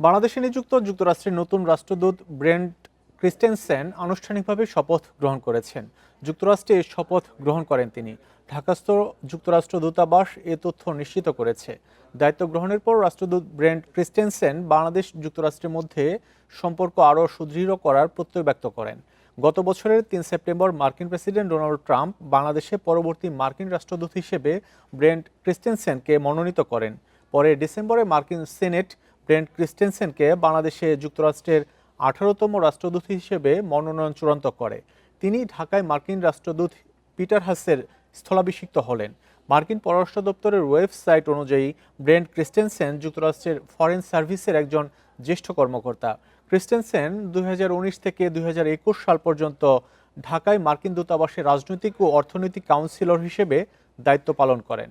বাংলাদেশে নিযুক্ত যুক্তরাষ্ট্রের নতুন রাষ্ট্রদূত ব্রেন্ট ক্রিস্টেনসেন আনুষ্ঠানিকভাবে শপথ গ্রহণ করেছেন। যুক্তরাষ্ট্রে শপথ গ্রহণ করেন তিনি। ঢাকাস্থ যুক্তরাষ্ট্র দূতাবাস এ তথ্য নিশ্চিত করেছে। দায়িত্ব গ্রহণের পর রাষ্ট্রদূত ব্রেন্ট ক্রিস্টেনসেন বাংলাদেশ যুক্তরাষ্ট্রের মধ্যে সম্পর্ক আরও সুদৃঢ় করার প্রত্যয় ব্যক্ত করেন। গত বছরের তিন সেপ্টেম্বর মার্কিন প্রেসিডেন্ট ডোনাল্ড ট্রাম্প বাংলাদেশে পরবর্তী মার্কিন রাষ্ট্রদূত হিসেবে ব্রেন্ট ক্রিস্টেনসেনকে মনোনীত করেন। পরে ডিসেম্বরে মার্কিন সিনেট ব্রেন্ট ক্রিস্টেনসেনকে বাংলাদেশে যুক্তরাষ্ট্রের আঠারোতম রাষ্ট্রদূত হিসেবে মনোনয়ন চূড়ান্ত করে। তিনি ঢাকায় মার্কিন রাষ্ট্রদূত পিটার হাসের স্থলাভিষিক্ত হলেন। মার্কিন পররাষ্ট্র দপ্তরের ওয়েবসাইট অনুযায়ী, ব্রেন্ট ক্রিস্টেনসেন যুক্তরাষ্ট্রের ফরেন সার্ভিসের একজন জ্যেষ্ঠ কর্মকর্তা। ক্রিস্টেনসেন দুই হাজার উনিশ থেকে দুই হাজার একুশ সাল পর্যন্ত ঢাকায় মার্কিন দূতাবাসে রাজনৈতিক ও অর্থনৈতিক কাউন্সিলর হিসেবে দায়িত্ব পালন করেন।